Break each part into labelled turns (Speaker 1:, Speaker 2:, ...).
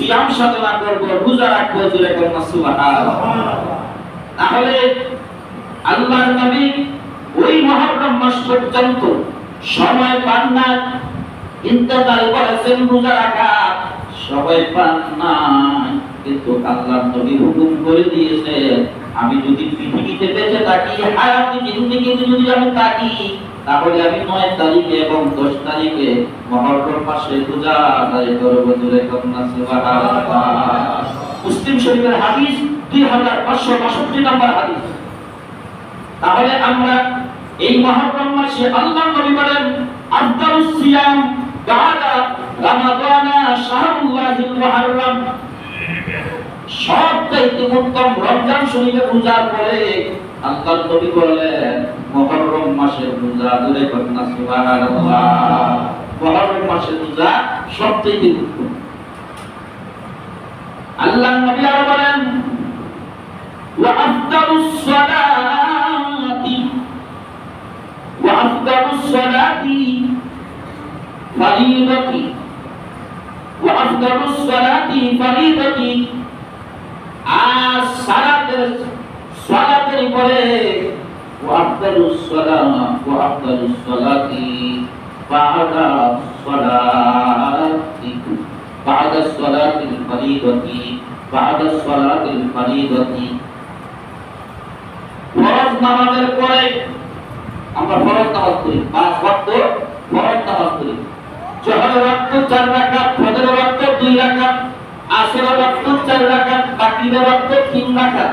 Speaker 1: সিয়াম সাধনা করব রোজা রাখব জুড়ে করব সুবহানাল্লাহ। তাহলে আল্লাহর নবী ওই মহরম মাস পর্যন্ত সময় পান না ইন্তজার করেছেন রোজা রাখা, সময় পান না কিন্তু আল্লাহর নবী হুকুম করে দিয়েছে আমি যদি পৃথিবীতে বেঁচে থাকি হায়াতি জিন্দেগিতে যদি আমি থাকি তাহলে আমি নয় তারিখে এবং দশ তারিখে মহরম মাসে রোজা আদায় করব জুড়ে কন্যা মুসলিম শরীফের হাদিস দুই হাজার পাঁচশো বাষট্টি নম্বর হাদিস। তাহলে আমরা এই মহরম মাসে আল্লাহ নবী বলেন, আফদালুস সিয়াম বাদা রামাদানা শাহরুল্লাহিল মুহাররম। চাইতে উত্তম রমজান শরীফে রোজার পরে আল্লাহ নবী বললেন মহররম মাসে রোজা দূরে ঘটনা সুবহানাল্লাহ। মহররম মাসে রোজা সবচেয়ে উত্তম আল্লাহ নবী আরও বলেন ওয়া আফদালুস সালাতি ওয়া আফদালুস সালাতি ফরিদতি ওয়া আফদালুস সালাতি ফরিদতি। করে ওয়াফদালুস সালাম ওয়াফদালুস সালাতি বাদা সালাতি পরে আমরা চার রাকাত, ফজরের ওয়াক্ত দুই রাকাত, আসরের ওয়াক্ত চার রাকাত, বাকিদের ওয়াক্ত তিন রাকাত।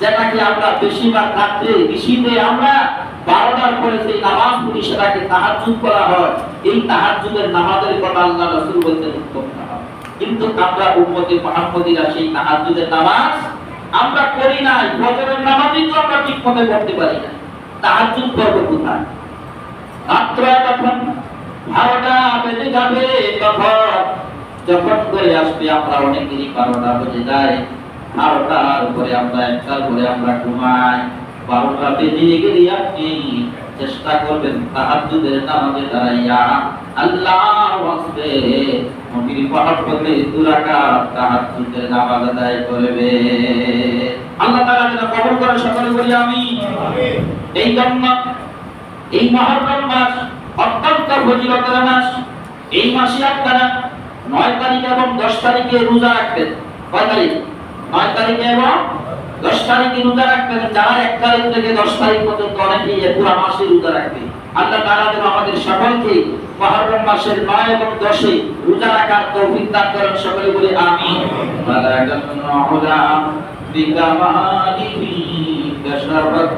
Speaker 1: যেটাকে আমরা বেশিরভাগ রাত্রে বেশিতে আমরা বারোটার পরে যে নামাজ পড়ি সেটাকে তাহাজ্জুদ করা হয়। এই তাহাজ্জুদের নামাজের কথা আল্লাহ রাসূল বলতেন উত্তম কিন্তু আমরা উম্মতে মুহাম্মদীরা সেই তাহাজ্জুদের নামাজ আমরা করি নাই। ফজরের নামাজই তো আমরা ঠিক মতো পড়তে পারি না। তাহাজ্জুদ করব কোথায়? রাত্র যখন বারোটা বেজে যাবে, তখন যখন করে আসবে, আমরা অনেকেরই বারোটা বেজে যায়। বারোটার উপরে আমরা একটার পরে আমরা ঘুমাই। বারোটা বেজে গেলে আপনি চেষ্টা করবেন তাহাজ্জুদের নামাজে দাঁড়াইয়া। আল্লাহ ওয়াসবে নবীর মহব্বতে দুরাকাত তাহাজ্জুদের নামাজ আদায় করবে। আল্লাহ তাআলা যেন কবুল করে সকলে বলি আমি এই জন্য এই মহরম মাস অত্যন্ত ফজিলতের মাস। এই মাসে আপনারা নয় তারিখ এবং দশ তারিখে রোজা রাখবেন। কয় তারিখ? নয় তারিখে এবং দশ তারিখে রোজা রাখবেন যারা এক তারিখ থেকে দশ তারিখ পর্যন্ত অনেকেই পুরো মাসে রোজা রাখবে। আল্লাহ তারা যেন আমাদের সকলকে মহরম মাসের নয় এবং দশে রোজা রাখার তৌফিক দান করেন, সকলে বলে আমি কাশারাত